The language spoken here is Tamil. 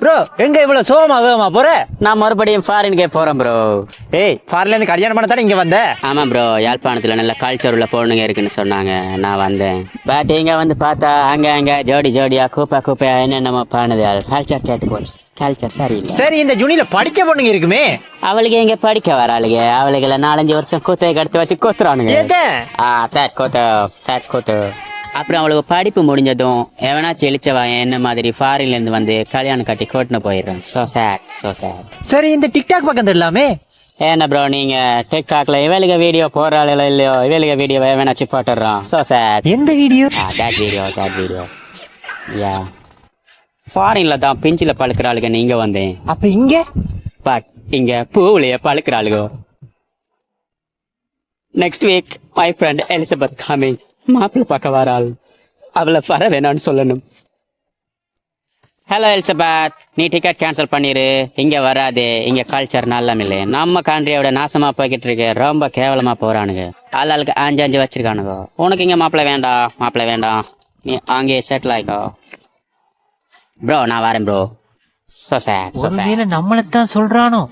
ப்ரோ எங்க இவ்வளவு சோகமா வேகமா போற? நான் மறுபடியும் ஃபாரினுக்கே போறேன் ப்ரோ ஏய் ஃபாரின்ல இருந்து கல்யாணம் பண்ண தானே இங்க வந்த? ஆமா ப்ரோ யாழ்ப்பாணத்துல நல்ல கல்ச்சர் உள்ள பொண்ணுங்க இருக்குன்னு சொன்னாங்க. நான் வந்தேன். பட் இங்க வந்து பார்த்தா அங்க அங்க ஜோடி ஜோடியா கூப்பா கூப்பா என்னென்னமோ பண்ணுது கல்ச்சர் கேட்டு போச்சு. கல்ச்சர் சரியில்லை. சரி இந்த ஜுனில படிச்ச பொண்ணுங்க இருக்குமே? அவளுக்கு எங்க படிக்க வராளுங்க. அவளுக்கு நாலஞ்சு வருஷம் கூத்தை எடுத்து வச்சு கொத்துறானுங்க. That கோத்தோ that கோத்தோ. அப்புறம் அவளுக்கு படிப்பு முடிஞ்சதும் எவனாச்சும் எழுச்சவா என்ன மாதிரி ஃபாரின்ல இருந்து வந்து கல்யாணம் கட்டி கூட்டின்னு போயிடுறேன். சோ சேட் சோ சேட் சரி இந்த டிக்டாக் பக்கம் தரலாமே? ஏன்னா ப்ரோ நீங்க டிக்டாக்ல இவளுக்கு வீடியோ போடுறாள் இல்லையோ இவளுக்கு வீடியோ வேணாச்சும் போட்டுடுறோம் சோ சேட் எந்த video that video that video yeah ஃபாரின்ல தான் பிஞ்சில பழுக்கிறாளுங்க நீங்க வந்தேன் அப்ப இங்க? பட் இங்க பூவுலைய பழுக்கிறாளுகோ next week my friend Elizabeth coming மாப்பிள்ளை பார்க்க வராள். அவளை வர வேணாம்னு சொல்லணும். ஹலோ எலிசபெத் நீ டிக்கெட் கேன்சல் பண்ணிரு. இங்க வராதே. இங்க கல்ச்சர் நல்ல இல்லை. நம்ம கண்ட்ரியோட நாசமா போய்கிட்டு இருக்கு. ரொம்ப கேவலமா போறானுங்க. ஆளாளுக்கு அஞ்சு அஞ்சு வச்சிருக்கானுங்க. உனக்கு இங்க மாப்பிள்ளை வேண்டாம் மாப்பிள்ளை வேண்டாம். நீ அங்கேயே செட்டில் ஆயிக்கோ. ப்ரோ நான் வரேன் ப்ரோ சோ சேட் ஒருவேளை நம்மளைத்தான் சொல்றானோ?